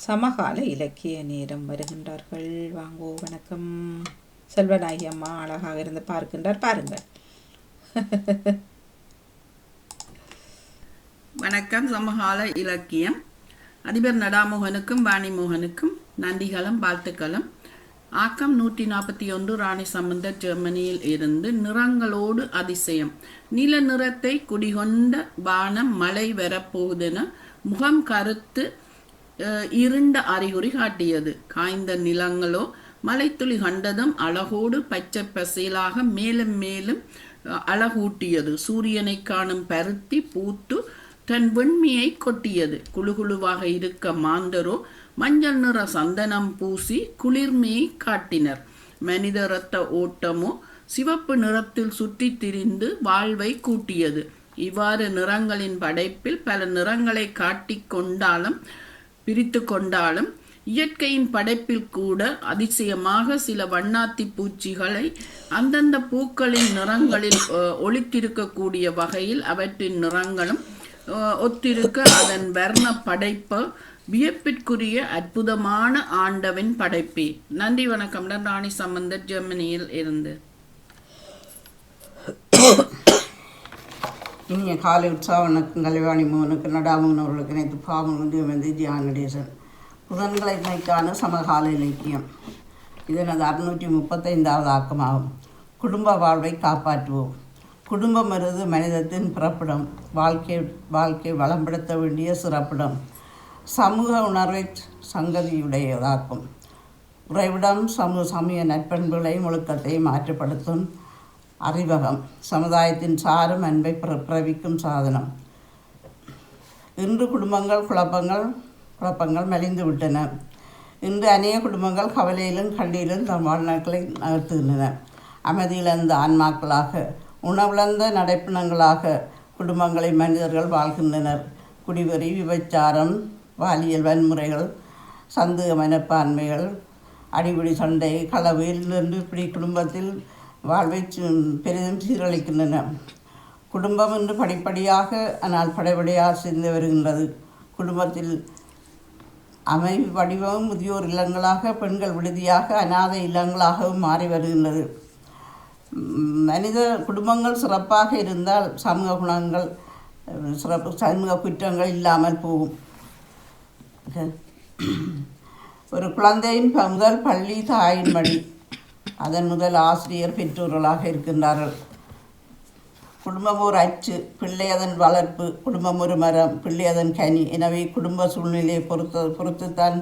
சமகால இலக்கிய நேரம் வருகின்றார்கள். வாங்கோ வணக்கம். செல்வநாயகி அம்மா அழகாக இருந்து பார்க்கின்றார். பாருங்கள். வணக்கம். சமகால இலக்கியம். அதிபர் நடாமோகனுக்கும் வாணிமோகனுக்கும் நந்திகளும் வாழ்த்துக்களும். ஆக்கம் நூற்றி நாற்பத்தி ஒன்று ராணி சம்பந்த ஜெர்மனியில் இருந்து நிறங்களோடு அதிசயம். நீல நிறத்தை குடிகொண்ட வானம் மழை வரப்போகுதென முகம் கருத்து இருண்ட அறிகுறி காட்டியது. காய்ந்த நிலங்களோ மலைத்துளி கண்டதும் அழகோடு பச்சை பசேலாக மேலும் மேலும் அழகூட்டியது. சூரியனை காணும் பருத்தி பூத்து தன் வெண்மையை கொட்டியது. குழுகுழுவாக இருக்க மாந்தரோ மஞ்சள் நிற சந்தனம் பூசி குளிர்மையை காட்டினர். மனித இரத்த ஓட்டமோ சிவப்பு நிறத்தில் சுற்றி திரிந்து வாழ்வை கூட்டியது. இவ்வாறு நிறங்களின் படைப்பில் பல நிறங்களை காட்டிக் கொண்டாலும் பிரித்து கொண்டாலும் இயற்கையின் படைப்பில் கூட அதிசயமாக சில வண்ணாத்தி பூச்சிகளை அந்தந்த பூக்களின் நிறங்களில் ஒழித்திருக்கக்கூடிய ஒளித்திருக்கக்கூடிய வகையில் அவற்றின் நிறங்களும் ஒத்திருக்க அதன் வர்ண படைப்பு வியப்பிற்குரிய அற்புதமான ஆண்டவின் படைப்பே. நன்றி வணக்கம். ராணி சம்பந்தர் ஜெர்மனியில் இருந்து. இனிய காலை உற்சாவனுக்கும் கலைவாணி மோகனுக்கு நடாமோகன் அவர்களுக்கு நேற்று பாவம் வந்து புதன்களை புதன்கிழமைக்கான சமகால இலக்கியம். இது எனது அறுநூற்றி முப்பத்தைந்தாவது ஆக்கமாகும். குடும்ப வாழ்வை காப்பாற்றுவோம். குடும்பம் என்பது மனிதத்தின் பிறப்பிடம் வாழ்க்கை வாழ்க்கை வளம்படுத்த வேண்டிய சிறப்பிடம். சமூக உணர்வை சங்கதியுடையதாக்கும். உறைவிடம் சமூக சமய நற்பண்புகளையும் ஒழுக்கத்தையும் மாற்றப்படுத்தும். அறிவகம் சமுதாயத்தின் சாரும் அன்பை பிற- சாதனம். இன்று குடும்பங்கள் குழப்பங்கள் குழப்பங்கள் மலிந்து விட்டன. இன்று அநேக குடும்பங்கள் கவலையிலும் கண்டியிலும் தம் வாழ்நாட்களை நகர்த்துகின்றன. அமைதியிழந்த ஆன்மாக்களாக உணவுழந்த நடைப்பிணங்களாக குடும்பங்களை மனிதர்கள் வாழ்கின்றனர். குடிவெறி விபச்சாரம் பாலியல் வன்முறைகள் சந்தேக மனப்பான்மைகள் அடிபிடி சண்டை களவு என்று இப்படி குடும்பத்தில் வாழ்வை பெரிதும் சீரழிக்கின்றன. குடும்பம் என்று படிப்படியாக ஆனால் படைப்படியாக சேர்ந்து வருகின்றது. குடும்பத்தில் அமைவு வடிவம் முதியோர் இல்லங்களாக பெண்கள் விடுதியாக அநாதை இல்லங்களாகவும் மாறி வருகின்றது. மனித குடும்பங்கள் சிறப்பாக இருந்தால் சமூக குணங்கள் சிறப்பு சமூக குற்றங்கள் இல்லாமல் போகும். ஒரு குழந்தையின் முதல் பள்ளி தாயின் மடி அதன் முதல் ஆசிரியர் பெற்றோர்களாக இருக்கின்றார்கள். குடும்பம் ஒரு அச்சு பிள்ளை அதன் வளர்ப்பு குடும்பம் ஒரு மரம் பிள்ளை அதன் கனி. எனவே குடும்ப சூழ்நிலையை பொறுத்து பொறுத்துத்தான்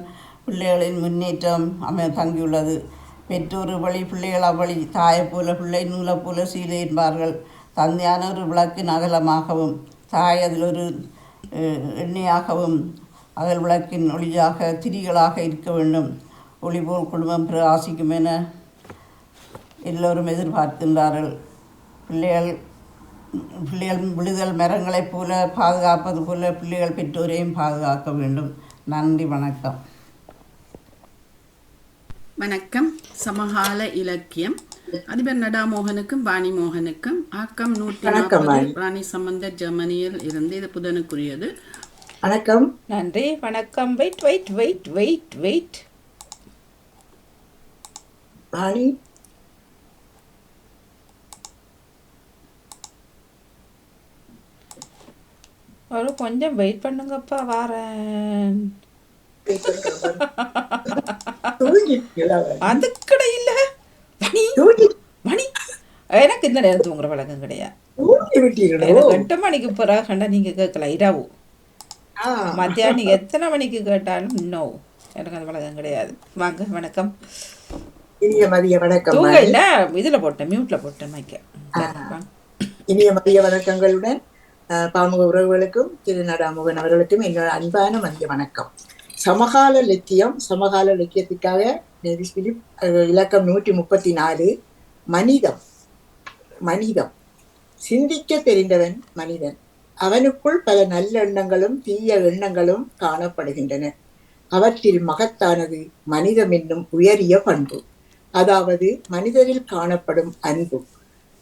பிள்ளைகளின் முன்னேற்றம் அமை தங்கியுள்ளது. பெற்றோர் வழி பிள்ளைகள் அவ்வழி தாயை போல பிள்ளை நூலை போல சீலை என்பார்கள். தந்தையான ஒரு விளக்கின் அகலமாகவும் தாய் அதில் ஒரு எண்ணெயாகவும் அகல் விளக்கின் ஒளியாக திரிகளாக இருக்க வேண்டும். ஒளிபோல் குடும்பம் பிரகாசிக்கும் என எல்லோரும் எதிர்பார்க்கின்றார்கள். பிள்ளைகள் பிள்ளைகள் விழுதல் மரங்களைப் போல பாதுகாப்பது போல பிள்ளைகள் பெற்றோரையும் பாதுகாக்க வேண்டும். நன்றி வணக்கம். வணக்கம். சமகால இலக்கியம். அதிபர் நடாமோகனுக்கும் வாணிமோகனுக்கும் ஆக்கம் நூற்றி நாற்பது ராணி சம்பந்தர் ஜெர்மனியில் இருந்து இது புதனுக்குரியது. வணக்கம். நன்றி. வணக்கம். Wait wait wait wait wait. ஒரு கொஞ்சம் வெயிட் பண்ணுங்கப்பா வாரேன்? அதுக்கட இல்ல. மணி? எனக்கு இந்த நேரம் தூங்குற பழக்கம் கிடையாது. எட்டு மணிக்கு பிறகு நீங்க கேட்கல இரவு மத்தியானம் நீங்க எத்தனை மணிக்கு கேட்டாலும் நோ எனக்கு அந்த பழக்கம் கிடையாது. வாங்க வணக்கம். இனிய மதிய வணக்கம் தூங்க. இல்ல இதுல போட்டேன் மியூட்ல போட்டேன் மைக்க. இனிய மதிய வணக்கங்களுடன் பாமுக உறவுகளுக்கும் திரு நடாமுகன் அவர்களுக்கும் என்னோட அன்பான மதிய வணக்கம். சமகால இலக்கியம் சமகால இலக்கியத்துக்காக பிலிப் இலக்கம் நூற்றி முப்பத்தி நாலு மனிதம் மனிதம் சிந்திக்க தெரிந்தவன் மனிதன். அவனுக்குள் பல நல்லெண்ணங்களும் தீய எண்ணங்களும் காணப்படுகின்றன. அவற்றில் மகத்தானது மனிதம் என்னும் உயரிய பண்பு. அதாவது மனிதரில் காணப்படும் அன்பு.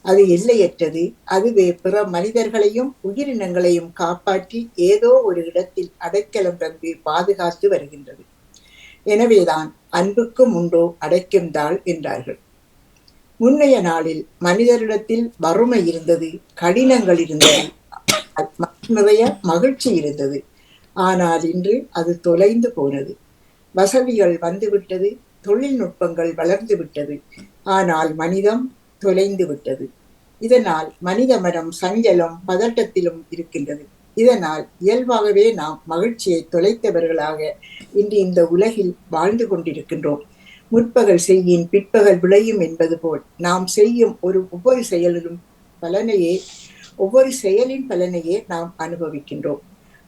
அது எல்லையற்றது. அதுவே பிற மனிதர்களையும் உயிரினங்களையும் காப்பாற்றி ஏதோ ஒரு இடத்தில் அடைக்கலம் தந்து பாதுகாத்து வருகின்றது. எனவேதான் அன்புக்கும் உண்டோ அடைக்கும் தாள் என்றார்கள். முன்னைய நாளில் மனிதரிடத்தில் வறுமை இருந்தது கடினங்கள் இருந்தது. நிறைய மகிழ்ச்சி இருந்தது. ஆனால் இன்று அது தொலைந்து போனது. வசதிகள் வந்துவிட்டது தொழில்நுட்பங்கள் வளர்ந்து விட்டது. ஆனால் மனிதம் தொலைந்து விட்டது. இதனால் மனித மனம் சஞ்சலம் பதட்டத்திலும் இருக்கின்றது. இதனால் இயல்பாகவே நாம் மகிழ்ச்சியை தொலைத்தவர்களாக இன்று இந்த உலகில் வாழ்ந்து கொண்டிருக்கின்றோம். முற்பகல் செய்யின் பிற்பகல் விளையும் என்பது போல் நாம் செய்யும் ஒரு ஒவ்வொரு செயலிலும் பலனையே ஒவ்வொரு செயலின் பலனையே நாம் அனுபவிக்கின்றோம்.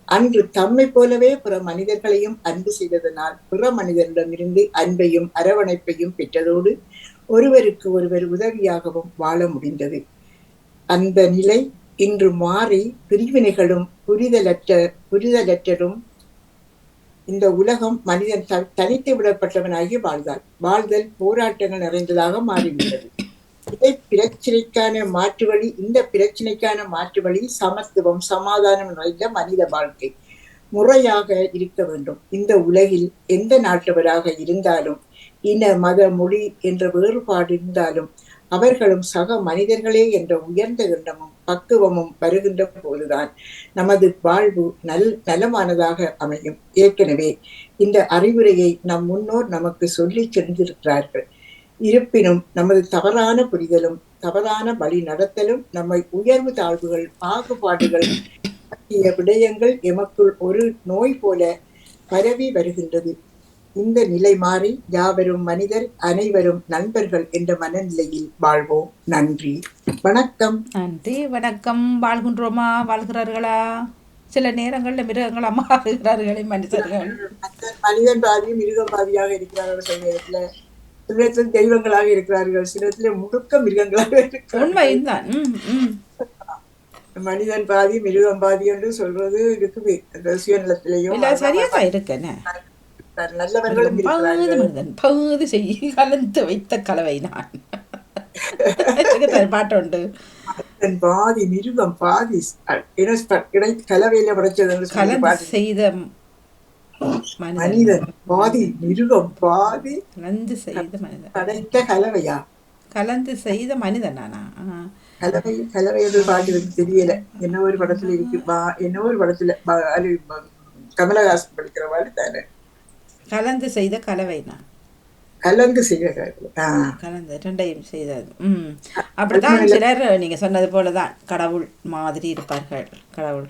அன்று தம்மை போலவே பிற மனிதர்களையும் அன்பு செய்ததனால் பிற மனிதரிடமிருந்து அன்பையும் அரவணைப்பையும் பெற்றதோடு ஒருவருக்கு ஒருவர் உதவியாகவும் வாழ முடிந்தது. அந்த நிலை இன்று மாறி பிரிவினைகளும் புரிதலற்ற புரிதலற்றதும் இந்த உலகம் மனிதன் த- தனித்து விடப்பட்டவனாகி வாழ்ந்தாள். வாழ்தல் போராட்டங்கள் நிறைந்ததாக மாறிவிட்டது. இதை பிரச்சனைக்கான மாற்று வழி இந்த பிரச்சனைக்கான மாற்று வழி சமத்துவம் சமாதானம் நிறைந்த மனித வாழ்க்கை முறையாக இருக்க வேண்டும். இந்த உலகில் எந்த நாட்டவராக இருந்தாலும் இன மத மொழி என்ற வேறுபாடு இருந்தாலும் அவர்களும் சக மனிதர்களே என்ற உயர்ந்த எண்ணமும் பக்குவமும் வருகின்ற போதுதான் நமது வாழ்வு நல் நலமானதாக அமையும். ஏற்கனவே இந்த அறிவுரையை நம் முன்னோர் நமக்கு சொல்லி சென்றிருக்கிறார்கள். இருப்பினும் நமது தவறான புரிதலும் தவறான வழி நடத்தலும் நம்மை உயர்வு தாழ்வுகள் பாகுபாடுகள் விடயங்கள் எமக்குள் ஒரு நோய் போல பரவி வருகின்றது. இந்த நிலை மாறி யாவரும் மனிதர் அனைவரும் நண்பர்கள் என்ற மனநிலையில் வாழ்வோம். நன்றி. வணக்கம். நன்றி. வணக்கம். வாழ்கின்றோமா? வாழ்கிறார்களா? சில நேரங்களில் மிருகங்களா மாறுகிறார்களே மனிதர்கள். மனிதன் பாதியும் மிருகம் பாதியாக இருக்கிறார்கள் சில நேரத்துல. சில நேரத்தில் தெய்வங்களாக இருக்கிறார்கள். சில நேரத்துல முழுக்க மிருகங்களாக இருக்கிறார்கள். உண்மைதான். மனிதன் பாதி மிருகம் பாதி என்று சொல்றது இருக்குது. இல்ல சரியா தான் இருக்குன்னு நல்லவர்களும் இருக்கிறார்கள். பகுதி செய்ய கலந்து வைத்த கலவை நான். பாட்டு உண்டு. பாதி மிருகம் பாதி இடை கலவையில படைச்சது செய்த மனிதன். பாதி மிருகம் பாதி கலந்து செய்த மனிதன். படைத்த கலவையா? கலந்து செய்த மனிதன் நானா. கலவை கலவை என்று பாட்டு எனக்கு தெரியல. என்ன ஒரு படத்துல இருக்கு? என்ன ஒரு படத்துல கமலஹாசன் படிக்கிற மாதிரி தானே? கலந்து செய்த கலவை. நான் கலந்து கலந்து ரெண்டையும் செய்தது. ம். அப்படிதான் சிலர் நீங்க சொன்னது போல தான் கடவுள் மாதிரி இருப்பார்கள். கடவுள்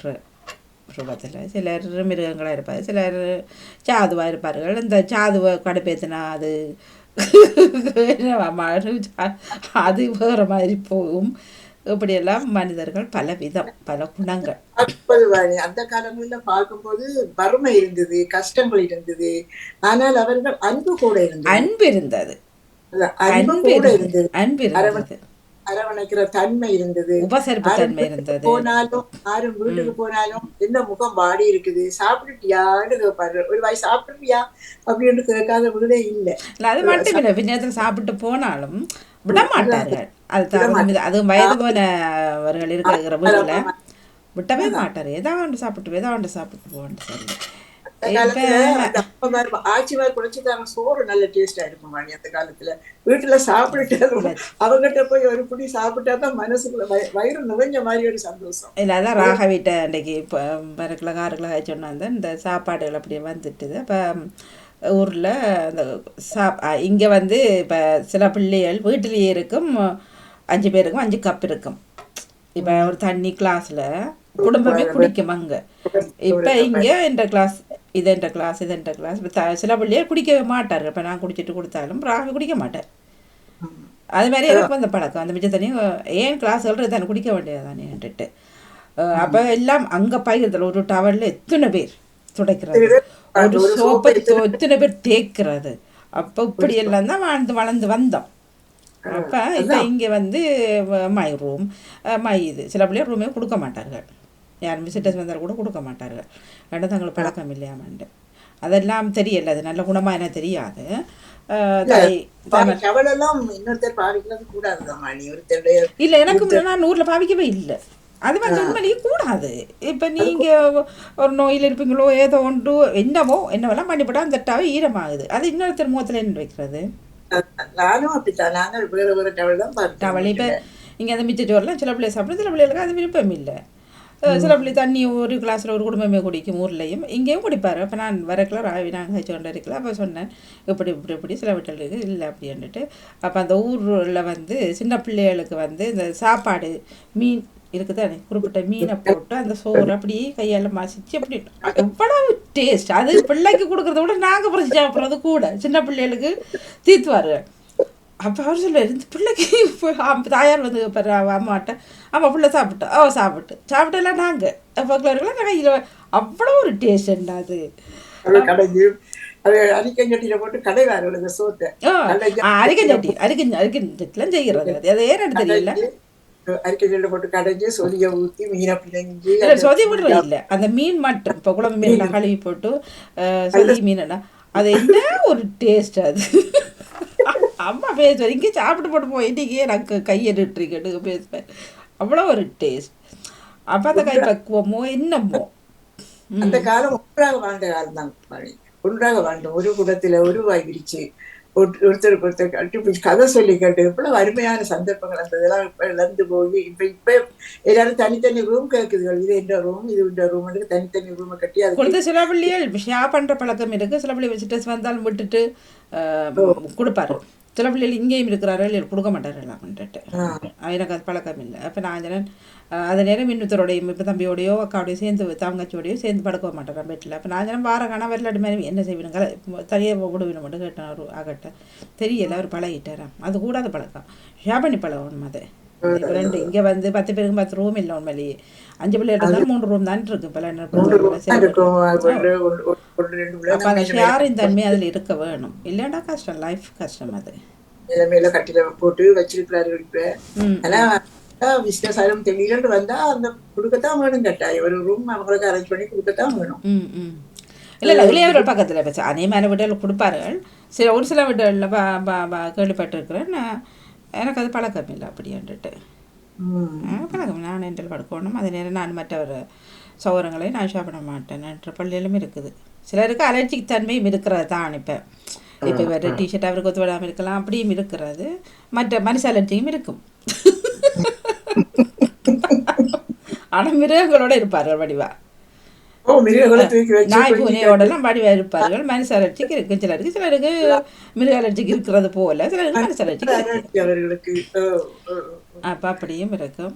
ரூபத்தில். சிலர் மிருகங்களாக இருப்பார் சிலர் சாதுவாக இருப்பார்கள். இந்த சாதுவை கடுப்பேத்தினா அது அது வேறு மாதிரி போகும். இப்படியெல்லாம் மனிதர்கள் பல விதம் பல குணங்கள் அந்த காலங்களில பார்க்கும்போது வறுமை இருந்தது கஷ்டங்கள் இருந்தது. ஆனால் அவர்கள் அன்பு கூட இருந்தது. அன்பு இருந்தது. அன்பு இருந்தது. இருந்தது. அன்பு இருந்தது. அரவணைக்கிற தன்மை இருந்தது. உபசரிப்பு தன்மை இருந்தது. போனாலும் யாரும் வீட்டுக்கு போனாலும் என்ன முகம் வாடி இருக்குது? சாப்பிட்டுட்டியான்னு கேட்பாரு ஒரு வாய் சாப்பிடுறியா அப்படின்னு கேட்காத வீடே இல்லை. அது மட்டும் இல்லை. சாப்பிட்டு போனாலும் விட மாட்டார்கள் அது அது வயது போனவர்கள் இருக்கிற வீட்டில் விட்டவே மாட்டார். சாப்பிட்டு ஏதாவது சாப்பிட்டு சொல்லி அந்த காலத்துல அந்த அப்பமார் ஆட்சிமார் குடிச்சுட்டாங்க சோறு நல்ல டேஸ்டா இருக்கும் வாணி அந்த காலத்துல. வீட்டுல சாப்பிட்டுட்டு அவங்ககிட்ட போய் ஒரு புடி சாப்பிட்டா தான் மனசுக்குள்ள வய- வயிறு நிறைஞ்ச மாதிரி ஒரு சந்தோஷம். இல்லை அதான் ராக வீட்டை அன்றைக்கி இப்போ பரக்கில் காருக்கில் சொன்னாங்க. இந்த சாப்பாடுகள் அப்படியே வந்துட்டுது. அப்போ ஊரில் அந்த சாப் இங்கே வந்து இப்போ சில பிள்ளைகள் வீட்டிலேயே இருக்கும் அஞ்சு பேருக்கும் அஞ்சு கப் இருக்கும். இப்போ ஒரு தண்ணி கிளாஸில் குடும்பமே குடிக்கும் அங்கே. இப்போ இங்கே என்ற கிளாஸ் இது என்ற கிளாஸ் இது என்ற கிளாஸ் இப்போ சில பிள்ளைகள் குடிக்கவே மாட்டார்கள். இப்போ நான் குடிச்சிட்டு கொடுத்தாலும் ராக குடிக்க மாட்டேன் அது மாதிரி எனக்கு வந்த பழக்கம். அந்த மிச்ச தண்ணி ஏன் கிளாஸ் சொல்கிறது தானே குடிக்க வேண்டியது தானேன்ட்டு அப்போ எல்லாம் அங்கே பயிர்தல் ஒரு டவலில் எத்தனை பேர்? துடைக்கிறது. ஒரு சோப்பை எத்தனை பேர் தேய்க்கிறது. அப்போ இப்படி எல்லாம் தான் வாழ்ந்து வளர்ந்து வந்தோம். அப்போ இப்போ இங்கே வந்து மை ரூம் மை இது சில பிள்ளைகள் ரூமே கொடுக்க மாட்டார்கள். யார் விசிட்டர்ஸ் வந்தால் கூட கொடுக்க மாட்டார்கள். ரெண்டும் தங்களுக்கு பழக்கம் இல்லையாமண்டு. அதெல்லாம் தெரியல. அது நல்ல குணமாக என்ன தெரியாது. இல்லை எனக்கு நான் ஊரில் பாவிக்கவே இல்லை. அது வந்து உண்மையிலேயே கூடாது இப்போ நீங்க ஒரு நோயில் இருப்பீங்களோ ஏதோ ஒன்று என்னவோ என்னவெல்லாம் பண்ணிவிட்டா அந்த டவை ஈரமாகுது அது இன்னொருத்தர் முகத்தில் என்ன வைக்கிறது நானும் அப்படித்தான் நாங்கள் வேற வேற டவல் தான் டவல் இப்போ இங்கே அந்த மிச்ச சோறுலாம் சில பிள்ளை சாப்பிடும் சில பிள்ளைகளுக்கு அது விருப்பம் இல்லை சில பிள்ளை தண்ணி ஒரு கிளாஸில் ஒரு குடும்பமே குடிக்கும் ஊர்லேயும் இங்கேயும் குடிப்பார் அப்போ நான் வரக்குள்ள ராவி நாங்கள் கொண்டு இருக்கல அப்போ சொன்னேன் இப்படி இப்படி இப்படி சில வீட்டுகளுக்கு இல்லை அப்படின்ட்டு அப்போ அந்த ஊரில் வந்து சின்ன பிள்ளைகளுக்கு வந்து இந்த சாப்பாடு மீன் இருக்குதானே? குறிப்பிட்ட மீனை போட்டு அந்த சோறு அப்படியே கையால் மசிச்சு அப்படி எவ்வளவு டேஸ்ட் அது பிள்ளைக்கு கொடுக்கறத விட நாங்கள் பிடிச்சி சாப்பிட்றது கூட. சின்ன பிள்ளைகளுக்கு தீத்துவாரு. அப்போ அவர் சொல்லுவார் இந்த பிள்ளைக்கு தாயார் வந்து பாரு அம்மாட்ட அம்மா பிள்ளை சாப்பிட்டு அவ சாப்பிட்டு சாப்பிட்டெல்லாம் நாங்கள் பக்கத்தில் நாங்கள் கையில் அவ்வளோ ஒரு டேஸ்ட் அது? அது அரிக்கஞ்சட்டியில போட்டு கடை வேற விழுந்த சோத்தை. அரிக்கஞ்சட்டி அரிக்கஞ்ச அரிக்கஞ்சட்டிலாம் செய்கிறது அது அது ஏன்னு தெரியல. போட்டு கடைஞ்சு சொதிய ஊத்தி மீனை பிணைஞ்சு இல்லை சொதி விடுறது இல்லை. அந்த மீன் மட்டும். இப்போ குழம்பு மீன் கழுவி போட்டு சொதி அது என்ன ஒரு டேஸ்ட் அது? அம்மா பேசுவார். இங்கே சாப்பிட்டு போட்டு போயிட்டீங்க எனக்கு கையெடுட்டுருக்கேன்னு பேசுவேன் அவ்வளோ ஒரு டேஸ்ட் அப்போ அந்த கை பக்குவமோ என்னமோ. அந்த காலம் ஒன்றாக வாழ்ந்த காலம் தான் ஒன்றாக வாழ்ந்தோம் ஒரு குடத்துல ஒரு வாய் விரிச்சு. ஒருத்தருக்கு ஒருத்தர் கட்டி கதை சொல்லி கேட்டு இவ்வளவு அருமையான சந்தர்ப்பங்கள் அந்த இதெல்லாம் இழந்து போய் இப்ப இப்ப எல்லாரும் தனித்தனி ரூம் கேக்குதுகள். இது இந்த ரூம் இது இந்த ரூம் தனித்தனி ரூமை கட்டி அதுக்கு கொடுத்த சில பிள்ளைகள் ஷேர் பண்ணுற பழக்கம் இருக்குது சில பிள்ளை விசிட்டர்ஸ் வந்தாலும் விட்டுட்டு கொடுப்பாரு. சில பிள்ளைகள் இங்கேயும் இருக்கிறார்கள் இல்லை கொடுக்க மாட்டார்கள் அப்படின்ட்டு. எனக்கு அது பழக்கம் இல்லை. அப்போ நான் அது நேரம் இன்னொருத்தரோடையும் இப்போ தம்பியோடையோ அக்காவோடையோ சேர்ந்து தங்கச்சியோடையோ சேர்ந்து படுக்க மாட்டேன் பெட்டில் அப்போ நான் சொன்னேன் வார காணா வரலாட்டு மாதிரி என்ன செய்வீங்க தனியாக விடுவின மட்டும் கேட்டேன் அவர் ஆகட்ட தெரியல அவர் பழகிட்டாராம் அது கூடாத பழக்கம். ஷேர் பண்ணி பழகணும் அது ரெண்டு இங்கே வந்து பத்து பேருக்கு பத்து ரூம் இல்லை உண்மையிலேயே அஞ்சு பிள்ளைகள் இருந்தாலும் மூன்று ரூம் தான் இருக்கு பல பிள்ளை அப்போ அந்த ஷேரின் தன்மை அதில் இருக்க வேணும். இல்லைன்னா கஷ்டம் லைஃப் கஷ்டம் அது. மேல கட்டில போட்டு வச்சிருக்கிறார்கள் இப்ப. ஆனா ஆயிரம் தெரியலன்னு வந்தா அந்த கொடுக்கத்தான் வேணும் கட்டாயம் ஒரு ரூம் அவங்களுக்கு அரேஞ்ச் பண்ணி கொடுக்கத்தான் வேணும். இல்லை இல்லை இளையவர்கள் பக்கத்தில் பேச அதே மாதிரி வீடுகள் கொடுப்பார்கள். சில ஒரு சில வீடுகளில் கேள்விப்பட்டிருக்கிறேன். நான் எனக்கு அது பழக்கம் இல்லை அப்படின்ட்டு ம். பழக்கம். நான் என்றில் படுக்கணும். அதே நேரம் நான் மற்றவர் சௌரங்களை நான் சாப்பிட மாட்டேன். என்ற பள்ளியிலும் இருக்குது. சிலருக்கு அலர்ஜிக் தன்மையும் இருக்கிறது தான் இப்போ. இப்போ வேறு டிஷர்ட் அவருக்கு ஒத்து விடாமல் இருக்கலாம். அப்படியும் இருக்கிறது. மற்ற மனுஷ அலர்ஜியும் இருக்கும். ஆனால் மிருகங்களோட இருப்பார்கள் வடிவா. நாய் பூனையோடலாம் வடிவா இருப்பார்கள். மனுஷ அலர்ஜிக்கு இருக்கு. சிலருக்கு சிலருக்கு மிருக அலர்ஜிக்கு இருக்கிறது போல சிலருக்கு மனுஷ அலர்ஜிக்கு இருக்கு. அப்போ அப்படியும் இருக்கும்.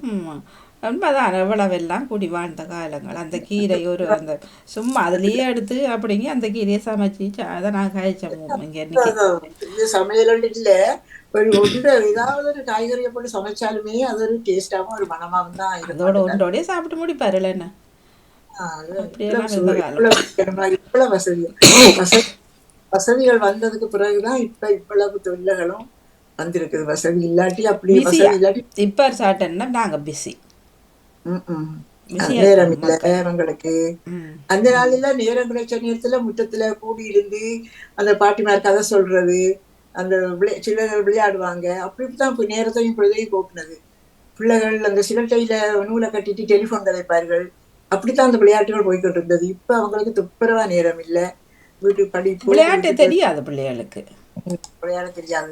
உண்மைதான் எவ்வளவெல்லாம் கூடி வாழ்ந்த காலங்கள். அந்த கீரை ஒரு அந்த சும்மா அதுலேயே எடுத்து அப்படிங்க அந்த கீரையை சமைச்சு அதை நான் கழிச்சோம் இங்கே சமையல் இல்ல. ஏதாவது ஒரு காய்கறியை போட்டு சமைச்சாலுமே அது ஒரு டேஸ்டாவும் ஒரு மனமாவும் தான் அதோட ஒன்றோடய சாப்பிட்டு வசதி. வசதி வசதிகள் வந்ததுக்கு பிறகுதான் இப்ப இவ்வளவு தொல்லைகளும் வந்திருக்குது. வசதி இல்லாட்டி அப்படி வசதி இல்லாட்டி இப்போ சாட்டன்னா நாங்கள் பிஸி நேரம் இல்லை அவங்களுக்கு ம். அந்த நாளில நேரம் கிடைச்ச நேரத்துல முற்றத்துல கூடி இருந்து அந்த பாட்டிமார் கதை சொல்றது அந்த சிலர்கள் விளையாடுவாங்க. அப்படி தான் இப்ப நேரத்தையும் பொழுதையும் போக்குனது. பிள்ளைகள் அந்த சிலட்டையில நூலை கட்டிட்டு டெலிஃபோன் கதைப்பார்கள். அப்படித்தான் அந்த விளையாட்டுகள் போய்கிட்டு இருந்தது இப்ப அவங்களுக்கு துப்புரவா நேரம் இல்ல. வீட்டு படிப்பு விளையாட்டு தெரியாது பிள்ளைகளுக்கு. விளையாட தெரியாது.